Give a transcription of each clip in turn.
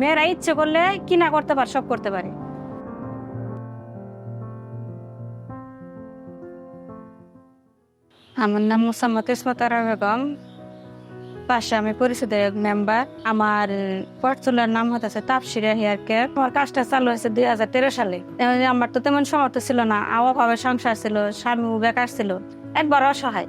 মেয়েরা ইচ্ছে করলে কিনা করতে পারে, সব করতে পারে। আমার নাম মোসাম্মদ ইসমতারা বেগম। পাশে আমি পরিষদের এক মেম্বার আমার পর্চুলার নাম হতেছে তাপসিরা হেয়ার কেয়ার। আমার কাজটা চালু হয়েছে দুই হাজার তেরো সালে। আমার তো তেমন সমর্থ ছিল না অভাবে সংসার ছিল, স্বামী বেকার ছিল। একবার অসহায়।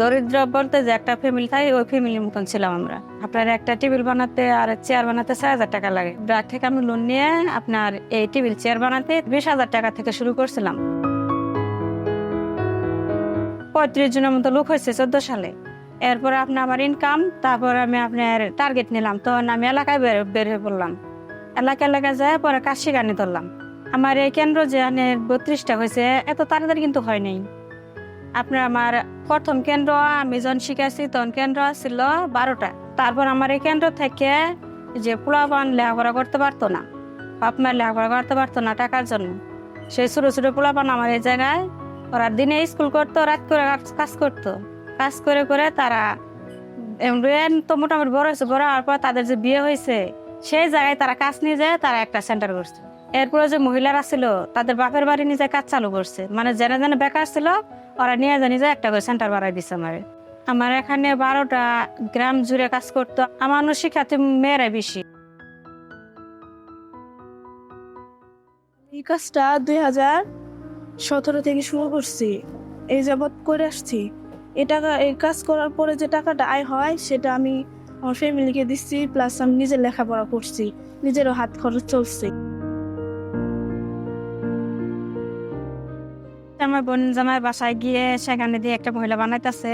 দরিদ্র বলতে যে একটা ফ্যামিলি থাকে, ওই ফ্যামিলির মতন ছিলাম আমরা। আপনার একটা টেবিল বানাতে আর চেয়ার বানাতে ছয় হাজার টাকা লাগে। ব্যাগ থেকে আমি লোন নিয়ে আপনার এই টেবিল চেয়ার বানাতে বিশ হাজার টাকা থেকে শুরু করছিলাম। পঁয়ত্রিশ জনের মতো লোক হয়েছে চোদ্দ সালে। এরপর আপনার আমার ইনকাম তারপর আমি আপনার টার্গেট নিলাম। তখন আমি এলাকায় বের বের হয়ে পড়লাম। এলাকা এলাকায় যায় পরে কাজ শিখানি ধরলাম। আমার এই কেন্দ্র যে বত্রিশটা হয়েছে, এত তাড়াতাড়ি কিন্তু হয় নাই। আপনার আমার প্রথম কেন্দ্র আমি যখন শিখাইছি তখন কেন্দ্র ছিল বারোটা। তারপর আমার এই কেন্দ্র থেকে যে পোলাপান লেখাপড়া করতে পারতো না, বাপ মায়ের লেখাপড়া করতে পারতো না টাকার জন্য। সেই ছোটো ছোটো পোলাপান আমার এই জায়গায়, ওরা দিনে স্কুল করতো, রাত করে কাজ- করতো। কাজ করে করে তারা তো মোটামুটি বড় হয়েছে, বড় হওয়ার পর তাদের যে বিয়ে হয়েছে, সেই জায়গায় তারা কাজ নিয়ে যায়, তারা একটা সেন্টার করছে। এরপরে যে মহিলারা ছিল, তাদের বাপের বাড়ি নিয়ে নিজে কাজ চালু করছে। মানে যারা যেন বেকার ছিল ওরা নিয়ে যায়, নিজে একটা করে সেন্টার বাড়াই দিচ্ছে আমার। আমার এখানে বারোটা গ্রাম জুড়ে কাজ করতো আমার শিক্ষার্থী মেয়েরাই বেশি। এই কাজটা দুই হাজার সতেরো থেকে শুরু করছি। এই যাবৎ করে আসছি। এই টাকা, এই কাজ করার পরে যে টাকাটা আয় হয়, সেটা আমি আমার ফ্যামিলিকে দিচ্ছি প্লাস আমি নিজের লেখাপড়া করছি, নিজেরও হাত খরচ চলছে। আমার বোন জামাই বাসায় গিয়ে সেখানে দিয়ে একটা মহিলা বানাইতেছে।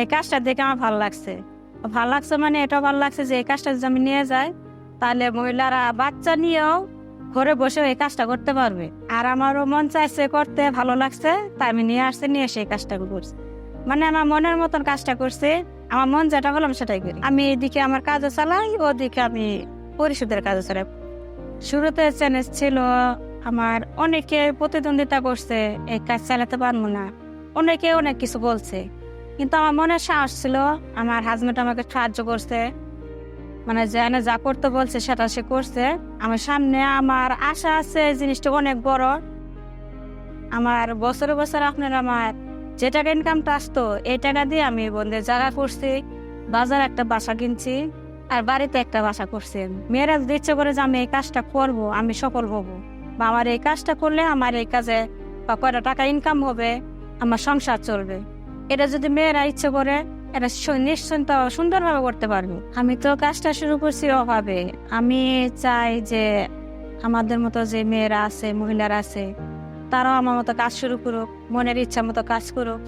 এই কাজটা দেখে আমার ভালো লাগছে। ভালো লাগছে মানে এটা ভালো লাগছে যে এই কাজটা যদি আমি নিয়ে যাই, তাহলে মহিলারা বাচ্চা নিয়েও ঘরে বসে এই কাজটা করতে পারবে। আর আমারও মন চাইছে করতে, ভালো লাগছে, তাই আমি নিয়ে আসছি, নিয়ে এসে এই কাজটা করছি। মানে আমার মনের মতন কাজটা করছে, আমার মন যেটা বললাম সেটাই করি। আমি এদিকে আমার কাজও চালাই, ওদিকে আমি পরিশোধের কাজও চালাই। শুরুতে চ্যালেঞ্জ ছিল আমার অনেকে প্রতিদ্বন্দ্বিতা করছে, এই কাজ চালাতে পারব না। অনেকে অনেক কিছু বলছে, কিন্তু আমার মনে সাহস ছিল, আমার হাজবেন্ড আমাকে সাহায্য করছে। মানে যেন যা করতে বলছে, সেটা সে করছে। আমার সামনে আমার আশা আছে জিনিসটা অনেক বড়। আমার বছরে বছর আপনার আমার যে টাকা ইনকামটা আসতো, এই টাকা দিয়ে আমি বন্ধের জায়গা করছি, বাজার একটা বাসা কিনছি, আর বাড়িতে একটা বাসা করছি। মেয়েরা ইচ্ছে করে যে আমি এই কাজটা করব, আমি সফল হব। বা আমার এই কাজটা করলে আমার এই কাজে বা কয়টা টাকা ইনকাম হবে, আমার সংসার চলবে। এটা যদি মেয়েরা ইচ্ছে করে এটা নিশ্চিন্ত সুন্দরভাবে করতে পারবে। আমি তো কাজটা শুরু করছি অভাবে। আমি চাই যে আমাদের মতো যে মেয়েরা আছে, মহিলারা আছে, তারাও আমার মতো কাজ শুরু করুক, মনের ইচ্ছা মতো কাজ করুক।